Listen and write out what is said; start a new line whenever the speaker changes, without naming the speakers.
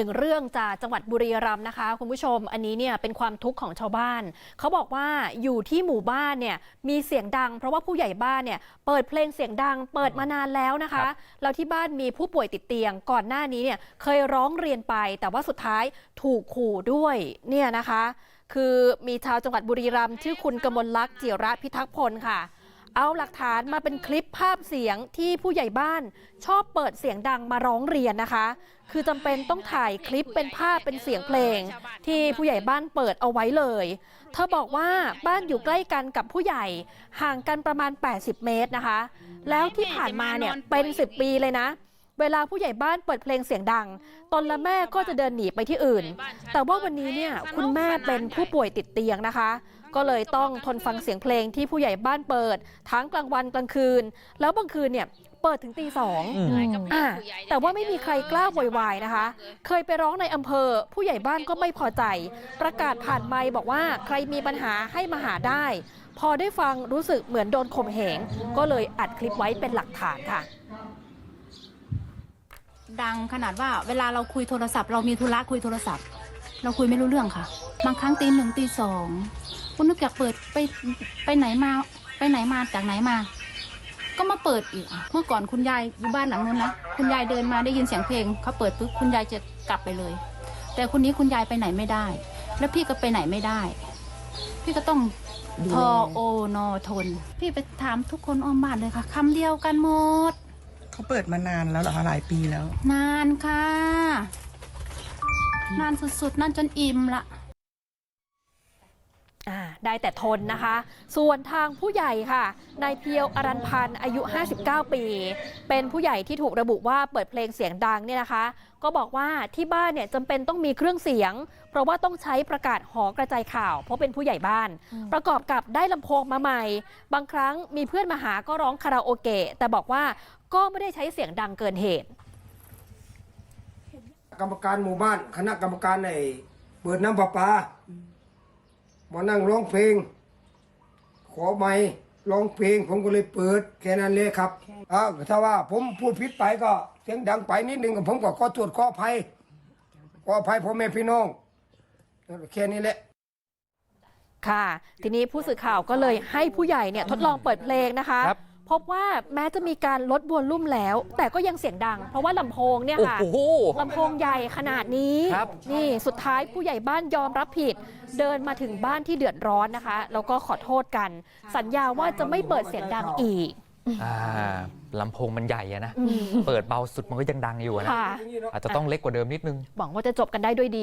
หนึ่งเรื่องจากจังหวัดบุรีรัมย์นะคะ คุณผู้ชมอันนี้เนี่ยเป็นความทุกข์ของชาวบ้าน เขาบอกว่าอยู่ที่หมู่บ้านเนี่ยมีเสียงดัง เพราะว่าผู้ใหญ่บ้านเนี่ยเปิดเพลงเสียงดัง เปิดมานานแล้วนะคะแล้วที่บ้านมีผู้ป่วยติดเตียง ก่อนหน้านี้เนี่ยเคยร้องเรียนไป แต่ว่าสุดท้ายถูกขู่ด้วยเนี่ยนะคะ คือมีชาวจังหวัดบุรีรัมย์ชื่อคุณกมลลักษณ์จิระพิทักษ์พลค่ะ เอาหลักฐานมาเป็นคลิปภาพเสียงที่ผู้ใหญ่บ้าน ชอบเปิดเสียงดังมาร้องเรียนนะคะ คือจำเป็นต้องถ่ายคลิปเป็นภาพเป็นเสียงเพลง ที่ผู้ใหญ่บ้านเปิดเอาไว้เลย เธอบอกว่าบ้านอยู่ใกล้กันกับผู้ใหญ่ห่างกันประมาณ 80 เมตรนะคะ แล้วที่ผ่านมาเนี่ยเป็น 10 ปีเลยนะ เวลาผู้ใหญ่บ้านเปิดเพลงเสียงดัง ตนและแม่ก็จะเดินหนีไปที่อื่น แต่ว่าวันนี้เนี่ยคุณแม่เป็นผู้ป่วยติดเตียงนะคะ ก็เลยต้องทนฟังเสียงเพลงที่ผู้ใหญ่บ้านเปิด ทั้งกลางวันกลางคืน แล้วบางคืนเนี่ยเปิดถึงตีสอง
อืม
อ่าแต่ว่าไม่มีใครกล้าโวยวายนะคะ เคยไปร้องในอำเภอ ผู้ใหญ่บ้านก็ไม่พอใจ ประกาศผ่านไมค์บอกว่าใครมีปัญหาให้มาหาได้ พอได้ฟังรู้สึกเหมือนโดนข่มเหง ก็เลยอัดคลิปไว้เป็นหลักฐานค่ะ
ดังขนาดว่าเวลาเราคุยโทรศัพท์ เรามีธุระคุยโทรศัพท์ เราคุยไม่รู้เรื่องค่ะ บางครั้งตีหนึ่งตีสองคุณนึกอยากเปิดไปไปไหนมาไปไหนมาจากไหนมา ก็มาเปิดอีกเมื่อก่อนคุณยายอยู่บ้านหลังนู้นนะคุณยายเดินมาได้ยินเสียงเพลงเขาเปิดปุ๊บคุณยายจะกลับไปเลย แต่คนนี้คุณยายไปไหนไม่ได้ แล้วพี่ก็ไปไหนไม่ได้ พี่ก็ต้องทอโอนอทน พี่ไปถามทุกคนอ้อมบ้านเลยค่ะคำเดียวกันหมด
เขาเปิดมานานแล้วเหรอคะหลายปีแล้ว
นานค่ะ นานสุดๆ นั่นจนอิ่มละ
ได้แต่ทนนะคะ ส่วนทางผู้ใหญ่ค่ะ นายเพียวอรันพันธ์อายุ 59 ปี เป็นผู้ใหญ่ที่ถูกระบุว่าเปิดเพลงเสียงดังเนี่ยนะคะ ก็บอกว่าที่บ้านเนี่ยจำเป็นต้องมีเครื่องเสียง เพราะว่าต้องใช้ประกาศหอกระจายข่าว เพราะเป็นผู้ใหญ่บ้าน ประกอบกับได้ลำโพงมาใหม่ บางครั้งมีเพื่อนมาหาก็ร้องคาราโอเกะ แต่บอกว่าก็ไม่ได้ใช้เสียงดังเกินเหตุ
กรรมการหมู่บ้าน คณะกรรมการในเปิดน้ำประปา มานั่งร้องเพลง ขอไม้ร้องเพลง ผมก็เลยเปิดแค่นั้นเลยครับอ่าถ้าว่าผมพูดผิดไปก็เสียงดังไปนิดนึงก็ผมก็ขอตรวจขออภัยขออภัยพ่อแม่พี่น้องแค่นี้แหละ
ค่ะ ทีนี้ผู้สื่อข่าวก็เลยให้ผู้ใหญ่เนี่ยทดลองเปิดเพลงนะคะ
ครับ
พบว่าแม้จะมีการลดวอลลุ่มแล้ว แต่ก็ยังเสียงดัง เพราะว่าลำโพงเนี่ย
โอ้
ค่ะ
โห
ลำโพงใหญ่ขนาดนี้
ครับ
นี่สุดท้ายผู้ใหญ่บ้านยอมรับผิด เดินมาถึงบ้านที่เดือดร้อนนะคะ แล้วก็ขอโทษกัน สัญญาว่าจะไม่เปิดเสียงดังอีก
อ่าลำโพงมันใหญ่อะนะ
อืม
เปิดเบาสุดมันก็ยังดังอยู่อะนะ
ค่ะ
อาจจะต้องเล็กกว่าเดิมนิดนึง
หวังว่าจะจบกันได้ด้วยดี